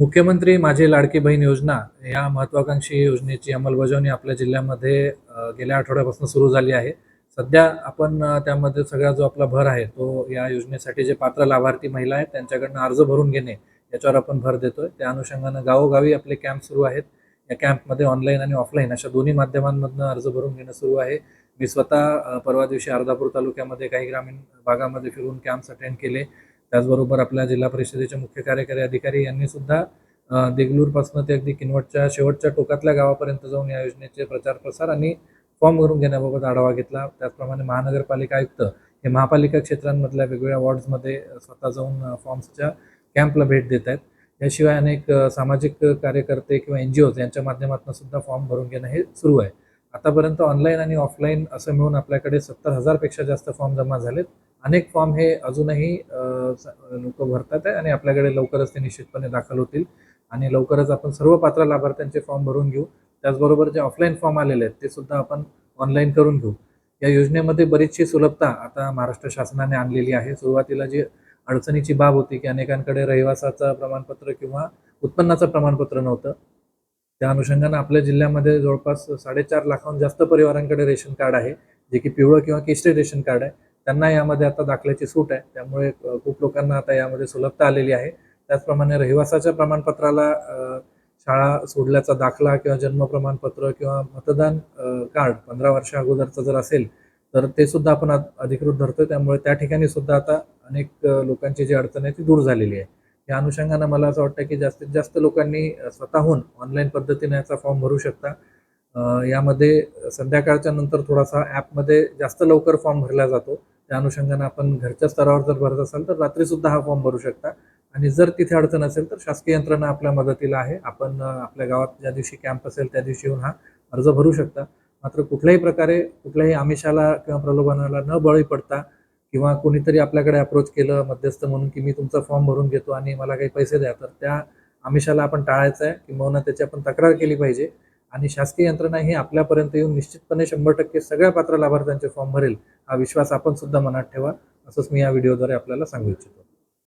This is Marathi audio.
मुख्यमंत्री माझी लाडकी बहीण योजना या महत्वाकांक्षी योजनेची अंमलबजावणी आपल्या जिल्ह्यामध्ये गेल्या आठवड्यापासून सुरू झाली आहे. सध्या आपण त्यामध्ये सगळा जो आपला भर आहे तो या योजनेसाठी जे पात्र लाभार्थी महिला आहेत त्यांच्याकडनं अर्ज भरून घेणे याच्यावर आपण भर देतोय. त्या अनुषंगानं गावोगावी आपले कॅम्प सुरू आहेत. या कॅम्पमध्ये ऑनलाईन आणि ऑफलाईन अशा दोन्ही माध्यमांमधनं अर्ज भरून घेणं सुरू आहे. मी स्वतः परवा दिवशी अर्धापूर तालुक्यामध्ये काही ग्रामीण भागामध्ये फिरून कॅम्प्स अटेंड केले. त्याचबरोबर आपल्या जिल्हा परिषदेचे मुख्य कार्यकारी अधिकारी यांनी सुद्धा देगलूरपासून ते अगदी किनवटच्या शेवटच्या टोकातल्या गावापर्यंत जाऊन या योजनेचे प्रचार प्रसार आणि फॉर्म भरून घेण्याबाबत आढावा घेतला. त्याचप्रमाणे महानगरपालिका आयुक्त हे महापालिका क्षेत्रांमधल्या वेगवेगळ्या वॉर्ड्समध्ये स्वतः जाऊन फॉर्म्सच्या कॅम्पला भेट देत आहेत. याशिवाय अनेक सामाजिक कार्यकर्ते किंवा एन जी ओज यांच्या माध्यमातून सुद्धा फॉर्म भरून घेणं हे सुरू आहे. आतापर्यंत ऑनलाईन आणि ऑफलाईन असं मिळून आपल्याकडे सत्तर हजारपेक्षा जास्त फॉर्म जमा झालेत. अनेक फॉर्म हे अजूनही लोक भरतात आहे आणि आपल्याकडे लवकरच ते निश्चितपणे दाखल होतील. आणि लवकरच आपण सर्व पात्र लाभार्थ्यांचे फॉर्म भरून घेऊ. त्याचबरोबर जे ऑफलाईन फॉर्म आलेले आहेत ते सुद्धा आपण ऑनलाईन करून घेऊ. या योजनेमध्ये बरीचशी सुलभता आता महाराष्ट्र शासनाने आणलेली आहे. सुरुवातीला जी अडचणीची बाब होती की अनेकांकडे रहिवासाचं प्रमाणपत्र किंवा उत्पन्नाचं प्रमाणपत्र नव्हतं. त्या अनुषंगानं आपल्या जिल्ह्यामध्ये जवळपास साडेचार लाखाहून जास्त परिवारांकडे रेशन कार्ड आहे जे की पिवळं किंवा केशरी रेशन कार्ड आहे. त्यांना यामध्ये आता दाखल्याची सूट आहे. त्यामुळे खूप लोकांना आता यामध्ये सुलभता आलेली आहे. त्याचप्रमाणे रहिवासाच्या प्रमाणपत्राला शाळा सोडल्याचा दाखला किंवा जन्म प्रमाणपत्र किंवा मतदान कार्ड पंधरा वर्षा अगोदरचं जर असेल तर ते सुद्धा आपण अधिकृत धरतोय. त्यामुळे त्या ठिकाणी सुद्धा आता अनेक लोकांची जी अडचण आहे ती दूर झालेली आहे. या अनुषंगानं मला असं वाटतं की जास्तीत जास्त लोकांनी स्वतःहून ऑनलाईन पद्धतीने याचा फॉर्म भरू शकता. यामध्ये संध्याकाळच्या नंतर थोडासा ॲपमध्ये जास्त लवकर फॉर्म भरला जातो. त्या अनुषंगानं आपण घरच्या स्तरावर जर भरत असाल तर रात्रीसुद्धा हा फॉर्म भरू शकता. आणि जर तिथे अडचण असेल तर शासकीय यंत्रणा आपल्या मदतीला आहे. आपण आपल्या गावात ज्या दिवशी कॅम्प असेल त्या दिवशी येऊन हा अर्ज भरू शकता. मात्र कुठल्याही प्रकारे कुठल्याही आमिषाला किंवा प्रलोभनाला न बळी पडता किंवा कोणीतरी आपल्याकडे अप्रोच केलं मध्यस्थ म्हणून की मी तुमचा फॉर्म भरून घेतो आणि मला काही पैसे द्या तर त्या आमिषाला आपण टाळायचं आहे. किंवा त्याची आपण तक्रार केली पाहिजे. आणि शासकीय यंत्रणा ही आपल्यापर्यंत येऊन निश्चितपणे शंभर टक्के सगळ्या पात्र लाभार्थ्यांचे फॉर्म भरेल हा विश्वास आपण सुद्धा मनात ठेवा असंच मी या व्हिडिओद्वारे आपल्याला सांगू इच्छितो.